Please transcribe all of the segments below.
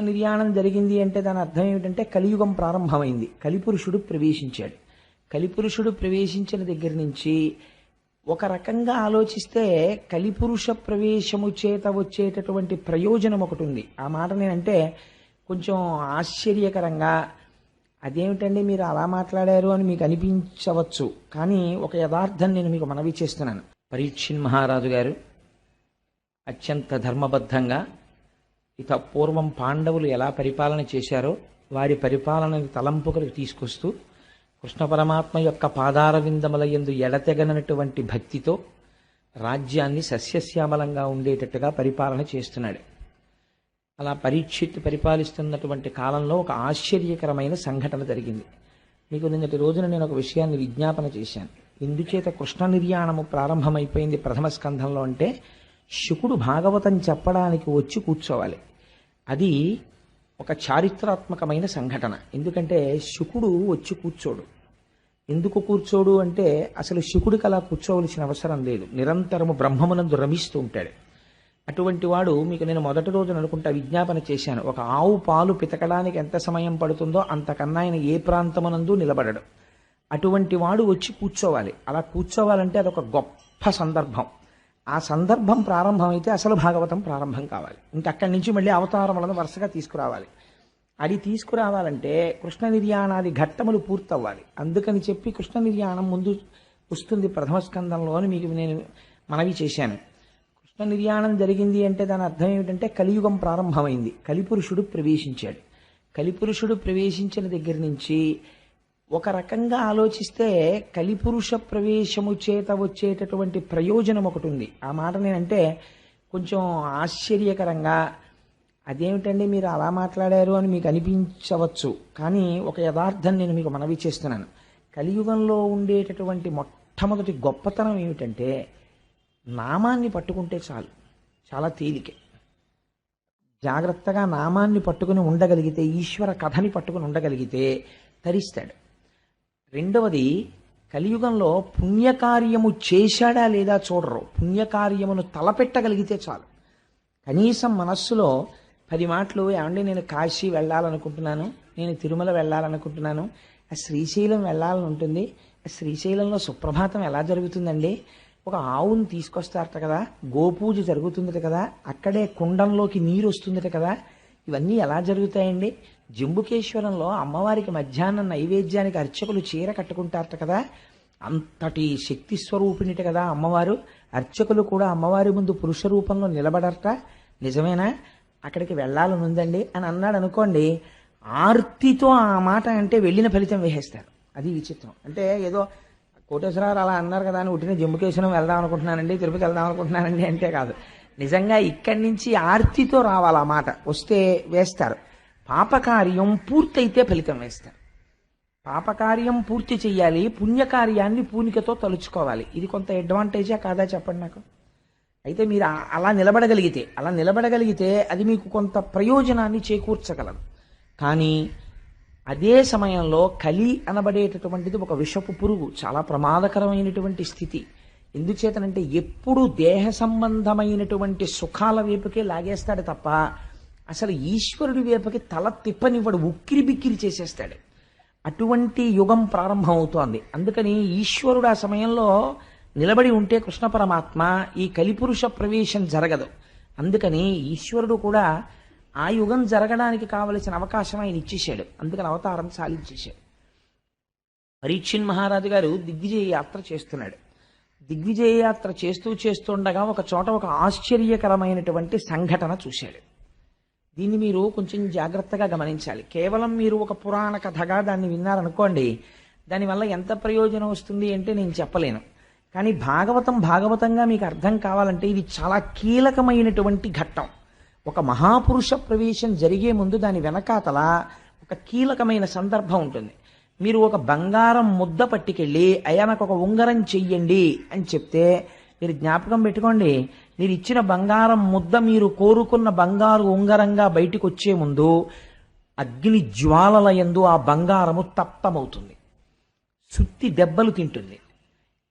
నిర్యాణం జరిగింది అంటే దాని అర్థం ఏమిటంటే కలియుగం ప్రారంభమైంది. కలిపురుషుడు ప్రవేశించాడు. కలిపురుషుడు ప్రవేశించిన దగ్గర నుంచి ఒక రకంగా ఆలోచిస్తే కలిపురుష ప్రవేశము చేత వచ్చేటటువంటి ప్రయోజనం ఒకటి ఉంది. ఆ మాట నేనంటే కొంచెం ఆశ్చర్యకరంగా అదేమిటండి మీరు అలా మాట్లాడారు అని మీకు అనిపించవచ్చు. కానీ ఒక యథార్థం నేను మీకు మనవి చేస్తున్నాను. పరీక్షిన్ మహారాజు గారు అత్యంత ధర్మబద్ధంగా ఇక పూర్వం పాండవులు ఎలా పరిపాలన చేశారో వారి పరిపాలనని తలంపుకలకు తీసుకొస్తూ కృష్ణ పరమాత్మ యొక్క పాదార విందముల యందు ఎడతెగనటువంటి భక్తితో రాజ్యాన్ని సస్యశ్యామలంగా ఉండేటట్టుగా పరిపాలన చేస్తున్నాడు. అలా పరీక్షిత్ పరిపాలిస్తున్నటువంటి కాలంలో ఒక ఆశ్చర్యకరమైన సంఘటన జరిగింది. మీకు నిన్నటి రోజున నేను ఒక విషయాన్ని విజ్ఞాపన చేశాను. ఎందుచేత కృష్ణ నిర్యాణము ప్రారంభమైపోయింది ప్రథమ స్కంధంలో అంటే శుకుడు భాగవతం చెప్పడానికి వచ్చి కూర్చోవాలి. అది ఒక చారిత్రాత్మకమైన సంఘటన. ఎందుకంటే శుకుడు వచ్చి కూర్చోడు. ఎందుకు కూర్చోడు అంటే అసలు శుకుడికి అలా కూర్చోవలసిన అవసరం లేదు. నిరంతరము బ్రహ్మమునందు రమిస్తూ ఉంటాడు. అటువంటి వాడు మీకు నేను మొదటి రోజున అనుకుంటా విజ్ఞాపన చేశాను ఒక ఆవు పాలు పితకడానికి ఎంత సమయం పడుతుందో అంతకన్నా ఆయన ఏ ప్రాంతమునందు నిలబడడు. అటువంటి వాడు వచ్చి కూర్చోవాలి. అలా కూర్చోవాలంటే అదొక గొప్ప సందర్భం. ఆ సందర్భం ప్రారంభమైతే అసలు భాగవతం ప్రారంభం కావాలి. ఇంకా అక్కడి నుంచి మళ్ళీ అవతారములను వరుసగా తీసుకురావాలి. అది తీసుకురావాలంటే కృష్ణ నిర్యాణాది ఘట్టములు పూర్తవ్వాలి. అందుకని చెప్పి కృష్ణ నిర్యాణం ముందు వస్తుంది ప్రథమ స్కందంలో అని మీకు నేను మనవి చేశాను. కృష్ణ నిర్యాణం జరిగింది అంటే దాని అర్థం ఏమిటంటే కలియుగం ప్రారంభమైంది. కలిపురుషుడు ప్రవేశించాడు. కలిపురుషుడు ప్రవేశించిన దగ్గర నుంచి ఒక రకంగా ఆలోచిస్తే కలిపురుష ప్రవేశము చేత వచ్చేటటువంటి ప్రయోజనం ఒకటి ఉంది. ఆ మాట నేనంటే కొంచెం ఆశ్చర్యకరంగా అదేమిటండి మీరు అలా మాట్లాడారు? అని మీకు అనిపించవచ్చు. కానీ ఒక యథార్థం నేను మీకు మనవి చేస్తున్నాను. కలియుగంలో ఉండేటటువంటి మొట్టమొదటి గొప్పతనం ఏమిటంటే నామాన్ని పట్టుకుంటే చాలు. చాలా తేలికే. జాగ్రత్తగా నామాన్ని పట్టుకుని ఉండగలిగితే ఈశ్వర కథని పట్టుకుని ఉండగలిగితే తరిస్తాడు. రెండవది కలియుగంలో పుణ్యకార్యము చేశాడా లేదా చూడరు. పుణ్యకార్యమును తలపెట్టగలిగితే చాలు. కనీసం మనస్సులో పది మాటలు ఏమండి నేను కాశీ వెళ్ళాలనుకుంటున్నాను నేను తిరుమల వెళ్ళాలనుకుంటున్నాను ఆ శ్రీశైలం వెళ్ళాలని ఉంటుంది ఆ శ్రీశైలంలో సుప్రభాతం ఎలా జరుగుతుందండి? ఒక ఆవును తీసుకొస్తారట కదా గోపూజ జరుగుతుందట కదా అక్కడే కుండంలోకి నీరు వస్తుందట కదా ఇవన్నీ ఎలా జరుగుతాయండి? జంబుకేశ్వరంలో అమ్మవారికి మధ్యాహ్నం నైవేద్యానికి అర్చకులు చీర కట్టుకుంటారట కదా. అంతటి శక్తి స్వరూపిణిట కదా అమ్మవారు. అర్చకులు కూడా అమ్మవారి ముందు పురుష రూపంలో నిలబడరట. నిజమేనా? అక్కడికి వెళ్ళాలని ఉందండి అని అన్నాడు అనుకోండి ఆర్తితో ఆ మాట అంటే వెళ్ళిన ఫలితం వేసేస్తారు. అది విచిత్రం. అంటే ఏదో కోటేశ్వరరావు అలా అన్నారు కదా అని ఉట్టిన జంబుకేశ్వరం వెళ్దాం అనుకుంటున్నానండి తిరుపతి వెళ్దాం అనుకుంటున్నానండి అంటే కాదు. నిజంగా ఇక్కడి నుంచి ఆర్తితో రావాలి ఆ మాట. వస్తే వేస్తారు. పాపకార్యం పూర్తయితే ఫలితం వేస్తారు పాపకార్యం పూర్తి చేయాలి పుణ్యకార్యాన్ని పూనికతో తలుచుకోవాలి. ఇది కొంత అడ్వాంటేజా కాదా చెప్పండి నాకు? అయితే మీరు అలా నిలబడగలిగితే అలా నిలబడగలిగితే అది మీకు కొంత ప్రయోజనాన్ని చేకూర్చగలదు. కానీ అదే సమయంలో కలి అనబడేటటువంటిది ఒక విషపు పురుగు చాలా ప్రమాదకరమైనటువంటి స్థితి. ఎందుచేతనంటే ఎప్పుడు దేహ సంబంధమైనటువంటి సుఖాల వైపుకే లాగేస్తాడు తప్ప అసలు ఈశ్వరుడి వైపుకి తల తిప్పనివ్వడు ఉక్కిరి బిక్కిరి చేసేస్తాడు. అటువంటి యుగం ప్రారంభం అవుతోంది అందుకని ఈశ్వరుడు ఆ సమయంలో నిలబడి ఉంటే కృష్ణ పరమాత్మ ఈ కలిపురుష ప్రవేశం జరగదు. అందుకని ఈశ్వరుడు కూడా ఆ యుగం జరగడానికి కావలసిన అవకాశం ఆయన ఇచ్చేశాడు. అందుకని అవతారం సాధించేశాడు. పరీక్షిన్ మహారాజు గారు దిగ్విజయ యాత్ర చేస్తున్నాడు. దిగ్విజయ యాత్ర చేస్తూ చేస్తుండగా ఒక చోట ఒక ఆశ్చర్యకరమైనటువంటి సంఘటన చూశాడు. దీన్ని మీరు కొంచెం జాగ్రత్తగా గమనించాలి. కేవలం మీరు ఒక పురాణ కథగా దాన్ని విన్నారనుకోండి దానివల్ల ఎంత ప్రయోజనం వస్తుంది అంటే నేను చెప్పలేను. కానీ భాగవతం భాగవతంగా మీకు అర్థం కావాలంటే ఇది చాలా కీలకమైనటువంటి ఘట్టం. ఒక మహాపురుష ప్రవేశం జరిగే ముందు దాని వెనకాతల ఒక కీలకమైన సందర్భం ఉంటుంది. మీరు ఒక బంగారం ముద్ద పట్టుకెళ్ళి అయ్యా ఒక ఉంగరం చెయ్యండి అని చెప్తే మీరు జ్ఞాపకం పెట్టుకోండి మీరు ఇచ్చిన బంగారం ముద్ద మీరు కోరుకున్న బంగారు ఉంగరంగా బయటికి వచ్చే ముందు అగ్ని జ్వాలల యందు ఆ బంగారము తప్తమవుతుంది. సుత్తి దెబ్బలు తింటుంది.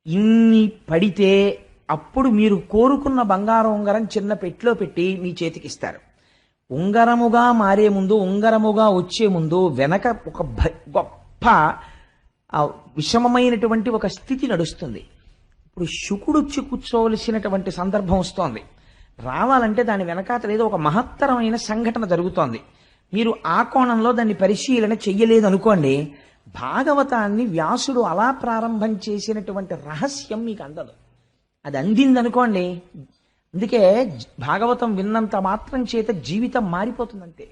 ఇన్ని పడితే అప్పుడు మీరు కోరుకున్న బంగారం ఉంగరం చిన్న పెట్టిలో పెట్టి మీ చేతికి ఇస్తారు ఉంగరముగా మారే ముందు ఉంగరముగా వచ్చే ముందు వెనక ఒక భ- గొప్ప విషమమైనటువంటి ఒక స్థితి నడుస్తుంది. ఇప్పుడు శుకుడు వచ్చి కూర్చోవలసినటువంటి సందర్భం వస్తోంది. రావాలంటే దాని వెనకాతల ఏదో ఒక మహత్తరమైన సంఘటన జరుగుతోంది. మీరు ఆ కోణంలో దాన్ని పరిశీలన చెయ్యలేదు అనుకోండి భాగవతాన్ని వ్యాసుడు అలా ప్రారంభం చేసినటువంటి రహస్యం మీకు అందదు. అది అందింది అనుకోండి అందుకే భాగవతం విన్నంత మాత్రం చేత జీవితం మారిపోతుందంతే.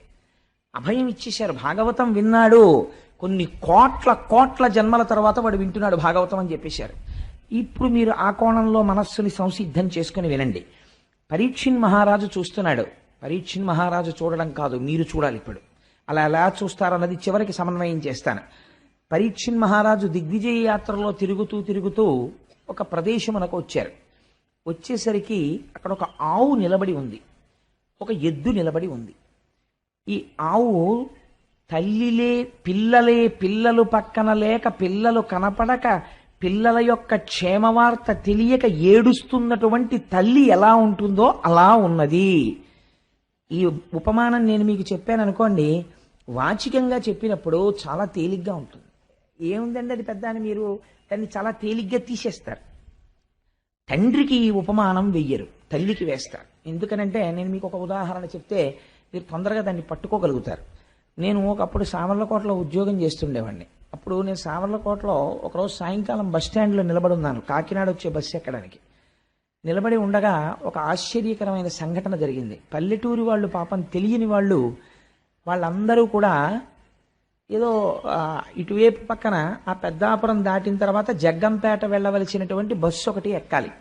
అభయం ఇచ్చేశారు భాగవతం విన్నాడు కొన్ని కోట్ల కోట్ల జన్మల తర్వాత వాడు వింటున్నాడు భాగవతం అని చెప్పేశారు. ఇప్పుడు మీరు ఆ కోణంలో మనస్సుని సంసిద్ధం చేసుకుని వినండి. పరీక్షిన్ మహారాజు చూస్తున్నాడు. పరీక్షిన్ మహారాజు చూడడం కాదు మీరు చూడాలి ఇప్పుడు. అలా ఎలా చూస్తారన్నది చివరికి సమన్వయం చేస్తాను. పరీక్షిన్ మహారాజు దిగ్విజయ యాత్రలో తిరుగుతూ తిరుగుతూ ఒక ప్రదేశమునకు వచ్చారు. వచ్చేసరికి అక్కడ ఒక ఆవు నిలబడి ఉంది. ఒక ఎద్దు నిలబడి ఉంది. ఈ ఆవు తల్లిలే పిల్లలే పిల్లలు పక్కన లేక పిల్లలు కనపడక పిల్లల యొక్క క్షేమవార్త తెలియక ఏడుస్తున్నటువంటి తల్లి ఎలా ఉంటుందో అలా ఉన్నది. ఈ ఉపమానం నేను మీకు చెప్పాను అనుకోండి వాచికంగా చెప్పినప్పుడు చాలా తేలిగ్గా ఉంటుంది. ఏముందండి అది పెద్ద అని మీరు? దాన్ని చాలా తేలిగ్గా తీసేస్తారు. తండ్రికి ఈ ఉపమానం వెయ్యరు తల్లికి వేస్తారు. ఎందుకనంటే నేను మీకు ఒక ఉదాహరణ చెప్తే మీరు తొందరగా దాన్ని పట్టుకోగలుగుతారు. నేను ఒకప్పుడు సామర్లకోటలో ఉద్యోగం చేస్తుండేవాడిని. అప్పుడు నేను సామర్లకోటలో ఒకరోజు సాయంకాలం బస్ స్టాండ్లో నిలబడి ఉన్నాను కాకినాడ వచ్చే బస్సు ఎక్కడానికి. నిలబడి ఉండగా ఒక ఆశ్చర్యకరమైన సంఘటన జరిగింది. పల్లెటూరి వాళ్ళు పాపం తెలియని వాళ్ళు వాళ్ళందరూ కూడా ఏదో ఇటువైపు పక్కన ఆ పెద్దాపురం దాటిన తర్వాత జగ్గంపేట వెళ్ళవలసినటువంటి బస్సు ఒకటి ఎక్కాలి.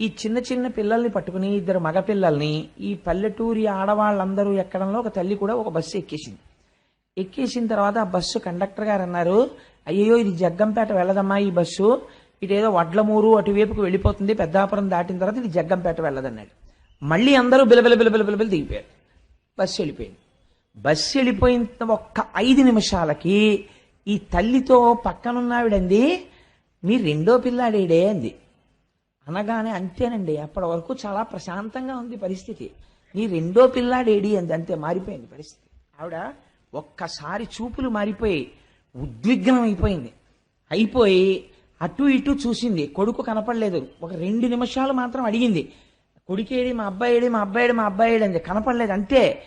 ఈ చిన్న చిన్న పిల్లల్ని పట్టుకుని ఇద్దరు మగ పిల్లల్ని ఈ పల్లెటూరి ఆడవాళ్ళందరూ ఎక్కడంలో ఒక తల్లి కూడా ఒక బస్సు ఎక్కేసింది. ఎక్కేసిన తర్వాత ఆ బస్సు కండక్టర్ గారు అన్నారు అయ్యో ఇది జగ్గంపేట వెళ్ళదమ్మా ఈ బస్సు. ఇటేదో వడ్లమూరు అటువైపుకు వెళ్ళిపోతుంది పెద్దాపురం దాటిన తర్వాత ఇది జగ్గంపేట వెళ్ళదన్నాడు. మళ్ళీ అందరూ బిలబిల బిలబిల బిలబిల దిగిపోయారు. బస్సు వెళ్ళిపోయింది. బస్సు వెళ్ళిపోయిన ఒక్క ఐదు నిమిషాలకి ఈ తల్లితో పక్కనున్నావిడంది మీ రెండో పిల్లాడేడే అంది. అనగానే అంతేనండి అప్పటి వరకు చాలా ప్రశాంతంగా ఉంది పరిస్థితి. నీ రెండో పిల్లాడేడి అంది అంతే మారిపోయింది పరిస్థితి. ఆవిడ ఒక్కసారి చూపులు మారిపోయి ఉద్విగ్నం అయిపోయింది. అయిపోయి అటు ఇటు చూసింది. కొడుకు కనపడలేదు. ఒక రెండు నిమిషాలు మాత్రం అడిగింది. కొడుకేడి మా అబ్బాయిడి మా అబ్బాయిడి మా అబ్బాయిడి అంది. కనపడలేదు. అంతే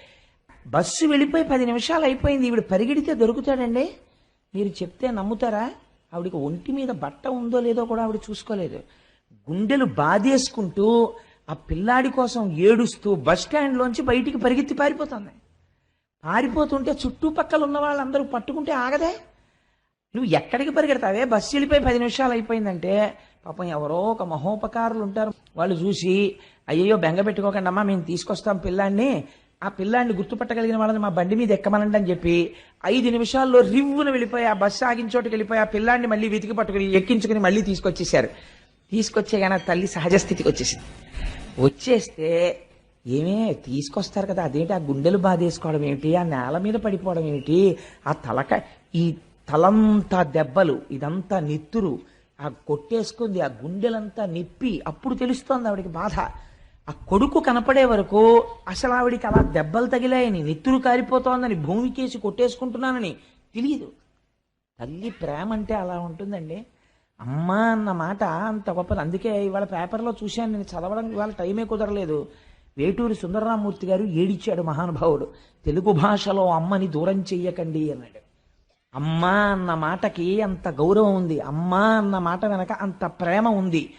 బస్సు వెళ్ళిపోయి పది నిమిషాలు అయిపోయింది. ఈవిడ పరిగెడితే దొరుకుతాడండి? మీరు చెప్తే నమ్ముతారా? ఆవిడకి ఒంటి మీద బట్ట ఉందో లేదో కూడా ఆవిడ చూసుకోలేదు. గుండెలు బాధేసుకుంటూ ఆ పిల్లాడి కోసం ఏడుస్తూ బస్ స్టాండ్లోంచి బయటికి పరిగెత్తి పారిపోతుంది. పారిపోతుంటే చుట్టుపక్కల ఉన్న వాళ్ళందరూ పట్టుకుంటే ఆగదే? నువ్వు ఎక్కడికి పరిగెడతావే? బస్సు వెళ్ళిపోయి పది నిమిషాలు అయిపోయిందంటే పాపం ఎవరో ఒక మహోపకారులు ఉంటారు. వాళ్ళు చూసి అయ్యో బెంగ పెట్టుకోకండి అమ్మా మేము తీసుకొస్తాం పిల్లాన్ని. ఆ పిల్లాన్ని గుర్తుపట్టగలిగిన వాళ్ళని మా బండి మీద ఎక్కమనండి అని చెప్పి ఐదు నిమిషాల్లో రివ్వున వెళ్ళిపోయి ఆ బస్సు ఆగిన చోటుకి వెళ్ళిపోయి ఆ పిల్లాన్ని మళ్ళీ వెతికి పట్టుకుని ఎక్కించుకుని మళ్ళీ తీసుకొచ్చేసారు తీసుకొచ్చే కానీ తల్లి సహజ స్థితికి వచ్చేసింది. వచ్చేస్తే ఏమే తీసుకొస్తారు కదా అదేంటి ఆ గుండెలు బాధేసుకోవడం ఏమిటి ఆ నేల మీద పడిపోవడం ఏమిటి ఆ తలక ఈ తలంతా దెబ్బలు ఇదంతా నెత్తురు ఆ కొట్టేసుకుంది ఆ గుండెలంతా నిప్పి అప్పుడు తెలుస్తోంది ఆవిడికి బాధ. ఆ కొడుకు కనపడే వరకు అసలు ఆవిడికి అలా దెబ్బలు తగిలాయని నెత్తురు కారిపోతోందని భూమికేసి కొట్టేసుకుంటున్నానని తెలియదు తల్లి ప్రేమ అంటే అలా ఉంటుందండి. అమ్మ అన్న మాట అంత గొప్పది. అందుకే ఇవాళ పేపర్లో చూశాను నేను చదవడం ఇవాళ టైమే కుదరలేదు. వేటూరి సుందరరామూర్తి గారు ఏడిచాడు మహానుభావుడు. తెలుగు భాషలో అమ్మని దూరం చెయ్యకండి అన్నాడు. అమ్మ అన్న మాటకి అంత గౌరవం ఉంది. అమ్మ అన్న మాట వెనక అంత ప్రేమ ఉంది.